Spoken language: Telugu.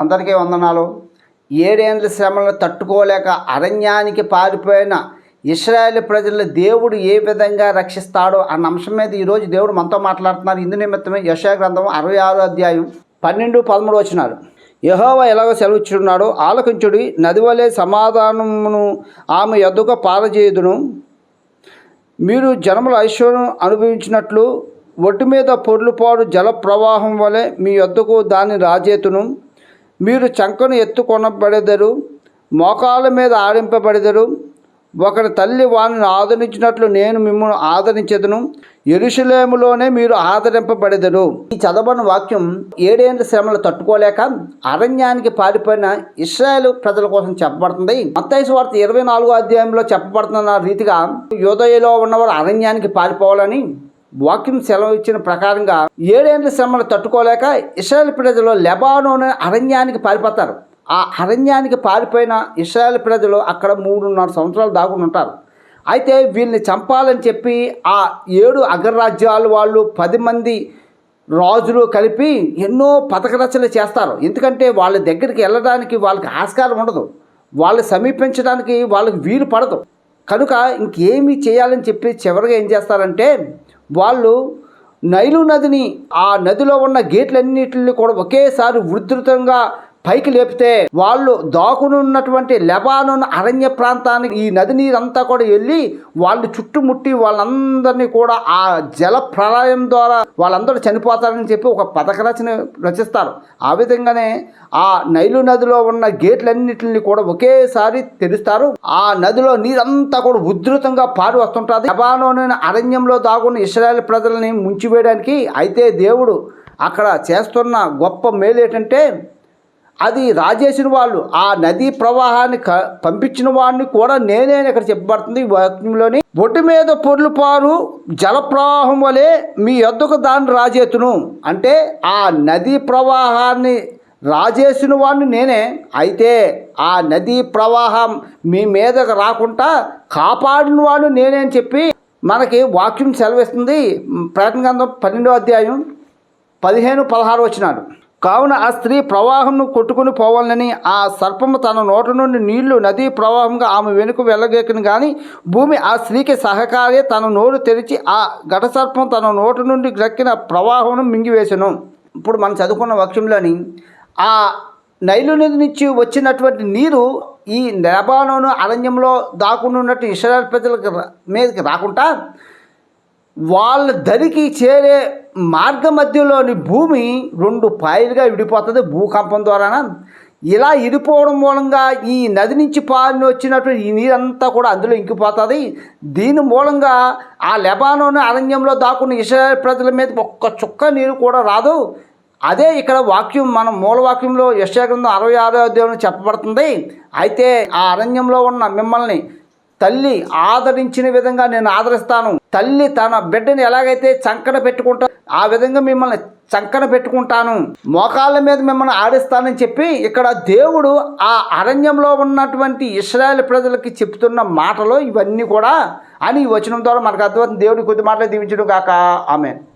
అందరికీ వందనాలు. ఏడేండ్ల శ్రమలను తట్టుకోలేక అరణ్యానికి పారిపోయిన ఇస్రాయేల్ ప్రజలను దేవుడు ఏ విధంగా రక్షిస్తాడో అన్న అంశం మీద ఈరోజు దేవుడు మనతో మాట్లాడుతున్నారు. ఇందు నిమిత్తమే యశా గ్రంథం అరవై ఆరో అధ్యాయం పన్నెండు పదమూడు వచ్చినారు యహోవ ఎలాగో సెలవిచ్చున్నాడో ఆలకించుడి నది వలె సమాధానమును ఆమె ఎద్దుక పారజేయుదును. మీరు జనముల ఐశ్వర్యం అనుభవించినట్లు ఒడ్డు మీద పొర్లుపాడు జల ప్రవాహం వలె మీ యొద్దకు దాన్ని రాజేతును. మీరు చంకను ఎత్తుకొనబడెదరు మోకాళ్ళ మీద ఆడింపబడెదరు. ఒకరి తల్లి వారిని ఆదరించినట్లు నేను మిమ్మల్ని ఆదరించదును. ఎరుషలేములోనే మీరు ఆదరింపబడెదరు. ఈ చదవని వాక్యం ఏడేండ్ల శ్రమలు తట్టుకోలేక అరణ్యానికి పారిపోయిన ఇస్రాయేల్ ప్రజల కోసం చెప్పబడుతుంది. మత్తైసు వార్త ఇరవై నాలుగో అధ్యాయంలో చెప్పబడుతున్న రీతిగా యోదయలో ఉన్నవారు అరణ్యానికి పారిపోవాలని వాక్యం సెలవు ఇచ్చిన ప్రకారంగా ఏడేండ్ల శ్రమలు తట్టుకోలేక ఇస్రాయల్ ప్రజలు లెబానోన్ అరణ్యానికి పారిపోతారు. ఆ అరణ్యానికి పారిపోయిన ఇస్రాయల్ ప్రజలు అక్కడ మూడున్నర సంవత్సరాలు దాగుని ఉంటారు. అయితే వీళ్ళని చంపాలని చెప్పి ఆ ఏడు అగ్రరాజ్యాల వాళ్ళు పది మంది రాజులు కలిపి ఎన్నో పథకరచనలు చేస్తారు. ఎందుకంటే వాళ్ళ దగ్గరికి వెళ్ళడానికి వాళ్ళకి ఆస్కారం ఉండదు. వాళ్ళు సమీపించడానికి వాళ్ళకి వీలు పడదు. కనుక ఇంకేమి చేయాలని చెప్పి చివరిగా ఏం చేస్తారంటే వాళ్ళు నైలు నదిని ఆ నదిలో ఉన్న గేట్లన్నిటిని కూడా ఒకేసారి ఉధృతంగా పైకి లేపితే వాళ్ళు దాకునున్నటువంటి లెబానోన్ అరణ్య ప్రాంతానికి ఈ నది నీరంతా కూడా వెళ్ళి వాళ్ళు చుట్టుముట్టి వాళ్ళందరినీ కూడా ఆ జల ప్రళయం ద్వారా వాళ్ళందరూ చనిపోతారని చెప్పి ఒక పథక రచన రచిస్తారు. ఆ విధంగానే ఆ నైలు నదిలో ఉన్న గేట్లన్నిటిని కూడా ఒకేసారి తెరుస్తారు. ఆ నదిలో నీరంతా కూడా ఉధృతంగా పారి వస్తుంటుంది. లెబానోన్ అరణ్యంలో దాగున్న ఇస్రాయల్ ప్రజలని ముంచివేయడానికి అయితే దేవుడు అక్కడ చేస్తున్న గొప్ప మేలు ఏంటంటే అది రాజేసిన వాళ్ళు ఆ నదీ ప్రవాహాన్ని క పంపించిన వాడిని కూడా నేనే ఇక్కడ చెప్పబడుతుంది వాక్యంలోని. ఒడ్డు మీద పొర్లు పారు జలప్రవాహం వలె మీ ఎద్దుకు దాన్ని రాజేతును. అంటే ఆ నదీ ప్రవాహాన్ని రాజేసిన వాడిని నేనే. అయితే ఆ నదీ ప్రవాహం మీ మీదకు రాకుండా కాపాడిన వాడు నేనే అని చెప్పి మనకి వాక్యం సెలవిస్తుంది. ప్రకటన గంధం పన్నెండో అధ్యాయం పదిహేను పదహారు వచ్చినాడు కావున ఆ స్త్రీ ప్రవాహంను కొట్టుకుని పోవాలని ఆ సర్పము తన నోట నుండి నీళ్ళు నదీ ప్రవాహంగా ఆమె వెనుక వెళ్ళగేకను కానీ భూమి ఆ స్త్రీకి సహకారే తన నోరు తెరిచి ఆ ఘట సర్పం తన నోటి నుండి గ్రక్కిన ప్రవాహంను మింగివేసెను. ఇప్పుడు మనం చదువుకున్న వక్షంలోని ఆ నైలు నది నుంచి వచ్చినటువంటి నీరు ఈ నెబానోను అరణ్యంలో దాక్కునున్నట్టు ఇస్రాయల్ ప్రజలకు రా- మీదకి రాకుండా వాళ్ళ దరికి చేరే మార్గ మధ్యలోని భూమి రెండు పాయలుగా విడిపోతుంది. భూకంపం ద్వారాన ఇలా ఇరిపోవడం మూలంగా ఈ నది నుంచి పారిన వచ్చినటువంటి ఈ నీరంతా కూడా అందులో ఇంకిపోతుంది. దీని మూలంగా ఆ లెబానోని అరణ్యంలో దాక్కున్న ఇస్రాయేల్ ప్రజల మీద ఒక్క చుక్క నీరు కూడా రాదు. అదే ఇక్కడ వాక్యం మన మూలవాక్యంలో యశాగ్రంథం అరవై ఆరో అధ్యాయంలో చెప్పబడుతుంది. అయితే ఆ అరణ్యంలో ఉన్న మిమ్మల్ని తల్లి ఆదరించిన విధంగా నేను ఆదరిస్తాను. తల్లి తన బిడ్డని ఎలాగైతే చంకన పెట్టుకుంటా ఆ విధంగా మిమ్మల్ని చంకన పెట్టుకుంటాను. మోకాళ్ళ మీద మిమ్మల్ని ఆడిస్తానని చెప్పి ఇక్కడ దేవుడు ఆ అరణ్యంలో ఉన్నటువంటి ఇస్రాయల్ ప్రజలకి చెప్తున్న మాటలు ఇవన్నీ కూడా అని ఈ వచనం ద్వారా మనకు అర్థమవుతుంది. దేవుడి కొద్ది మాటలు దీవించడం కాక ఆమె